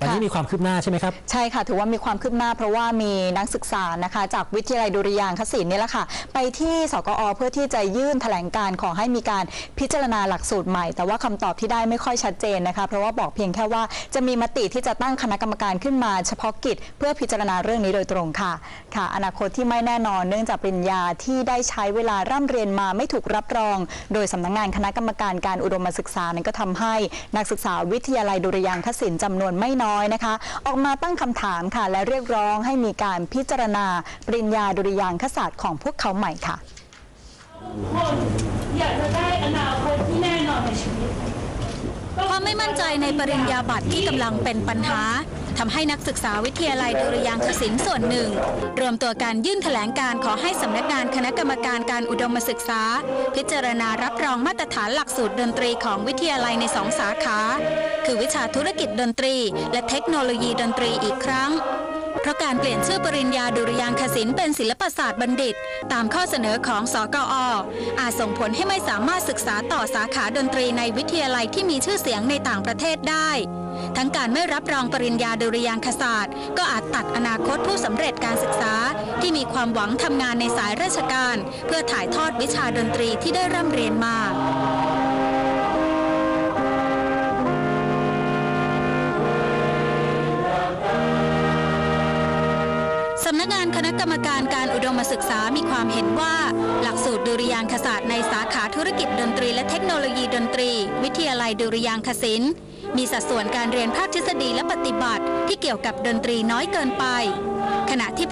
วันนี้มีความคืบหน้าใช่ไหมครับ ใช่ค่ะ ถือว่ามีความคืบหน้าเพราะว่ามีนักศึกษานะคะ จากวิทยาลัยดุริยางคศิลป์นี่แหละค่ะ ไปที่สกอเพื่อที่จะยื่นแถลงการขอให้มีการพิจารณาหลักสูตรใหม่ แต่ว่าคำตอบที่ได้ไม่ค่อยชัดเจนนะคะ เพราะว่าบอกเพียงแค่ว่าจะมีมติที่จะตั้งคณะกรรมการขึ้นมาเฉพาะกิจ เพื่อพิจารณาเรื่องนี้โดยตรงค่ะ ค่ะ อนาคตที่ไม่แน่นอนเนื่องจากปริญญาที่ได้ใช้เวลาร่ำเรียนมาไม่ถูกรับรอง โดยสำนักงานคณะกรรมการการอุดมศึกษานั้นก็ทำให้นักศึกษาวิทยาลัยดุริยางคศิลป์จำนวนไม่น้อยนะคะ ออกมาตั้งคำถามค่ะ และเรียกร้องให้มีการพิจารณา ปริญญาดุริยางคศาสตร์ของพวกเขาใหม่ค่ะคนอยากจะได้อนาคตที่แน่นอนในชีวิตความไม่มั่นใจในปริญญาบัตรที่กำลังเป็นปัญหา ทำให้นักศึกษาวิทยาลัยดุริยางคศิลป์ส่วนหนึ่ง รวมตัวการยื่นแถลงการขอให้สำนักงานคณะกรรมการการอุดมศึกษา พิจารณารับรองมาตรฐานหลักสูตรดนตรีของวิทยาลัยในสองสาขา คือวิชาธุรกิจดนตรี และเทคโนโลยีดนตรีอีกครั้ง เพราะการเปลี่ยนชื่อปริญญาดุริยางคศิลป์เป็นศิลปศาสตร์บัณฑิต ตามข้อเสนอของสกออาจส่งผลให้ไม่สามารถศึกษาต่อสาขาดนตรีในวิทยาลัยที่มีชื่อเสียงในต่างประเทศได้ ทั้งการไม่รับรองปริญญาดุริยางคศาสตร์ ก็อาจตัดอนาคตผู้สำเร็จการศึกษา ที่มีความหวังทำงานในสายราชการ เพื่อถ่ายทอดวิชาดนตรีที่ได้ร่ำเรียนมา สำนักงานคณะกรรมการการอุดมศึกษามีความเห็นว่า หลักสูตรดุริยางคศาสตร์ในสาขาธุรกิจดนตรีและเทคโนโลยีดนตรี วิทยาลัยดุริยางคศิลป์มีสัดส่วนการเรียนภาคทฤษฎีและปฏิบัติ ที่เกี่ยวกับดนตรีน้อยเกินไป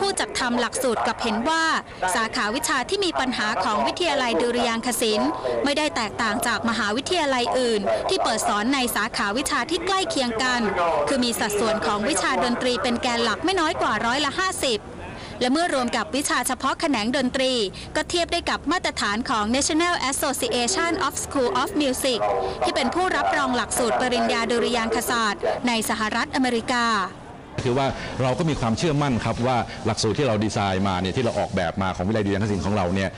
ผู้จัดทำหลักสูตรกลับเห็นว่า สาขาวิชาที่มีปัญหาของวิทยาลัยดุริยางคศิลป์ไม่ได้แตกต่างจากมหาวิทยาลัยอื่น ที่เปิดสอนในสาขาวิชาที่ใกล้เคียงกัน คือมีสัดส่วนของวิชาดนตรีเป็นแกนหลักไม่น้อยกว่าร้อยละ 50และเมื่อรวมกับวิชาเฉพาะแขนงดนตรี ก็เทียบได้กับมาตรฐานของ National Association of School of Music ที่เป็นผู้รับรองหลักสูตรปริญญาดุริยางคศาสตร์ ในสหรัฐอเมริกา คือว่าเราก็มีความเชื่อมั่นครับว่าหลักสูตรที่เราดีไซน์มาเนี่ยที่เราออกแบบมาของวิทยาลัยดุริยางคศิลป์ของเราเนี่ย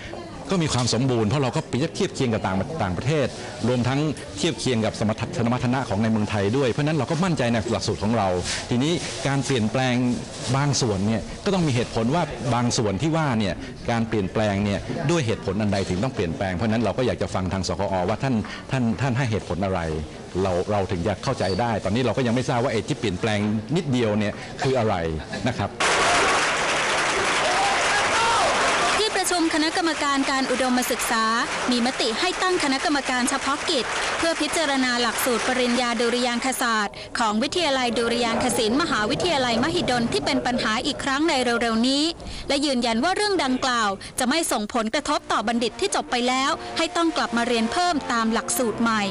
ก็มีความสมบูรณ์เพราะเราก็เปรียบเทียบเคียงกับต่างต่างประเทศ รวมทั้งเทียบเคียงกับสมรรถนะของในเมืองไทยด้วยเพราะนั้นเราก็มั่นใจในหลักสูตรของเรา ทีนี้การเปลี่ยนแปลงบางส่วนเนี่ยก็ต้องมีเหตุผลว่าบางส่วนที่ว่าเนี่ยการเปลี่ยนแปลงเนี่ยด้วยเหตุผลอันใดถึงต้องเปลี่ยนแปลงเพราะนั้นเราก็อยากจะฟังทางสกอว่าท่านท่านท่านให้เหตุผลอะไรเราเราถึงจะเข้าใจได้ ตอนนี้เราก็ยังไม่ทราบว่าไอ้ที่เปลี่ยนแปลงนิดเดียวเนี่ยคืออะไรนะครับ ที่ประชุมคณะ กรรมการการอุดมศึกษา มีมติให้ตั้งคณะกรรมการเฉพาะกิจ เพื่อพิจารณาหลักสูตรปริญญาดุริยางคศาสตร์ ของวิทยาลัยดุริยางคศิลป์มหาวิทยาลัยมหิดลที่เป็นปัญหาอีกครั้งในเร็วๆนี้ และยืนยันว่าเรื่องดังกล่าว จะไม่ส่งผลกระทบต่อบัณฑิตที่จบไปแล้ว ให้ต้องกลับมาเรียนเพิ่มตามหลักสูตรใหม่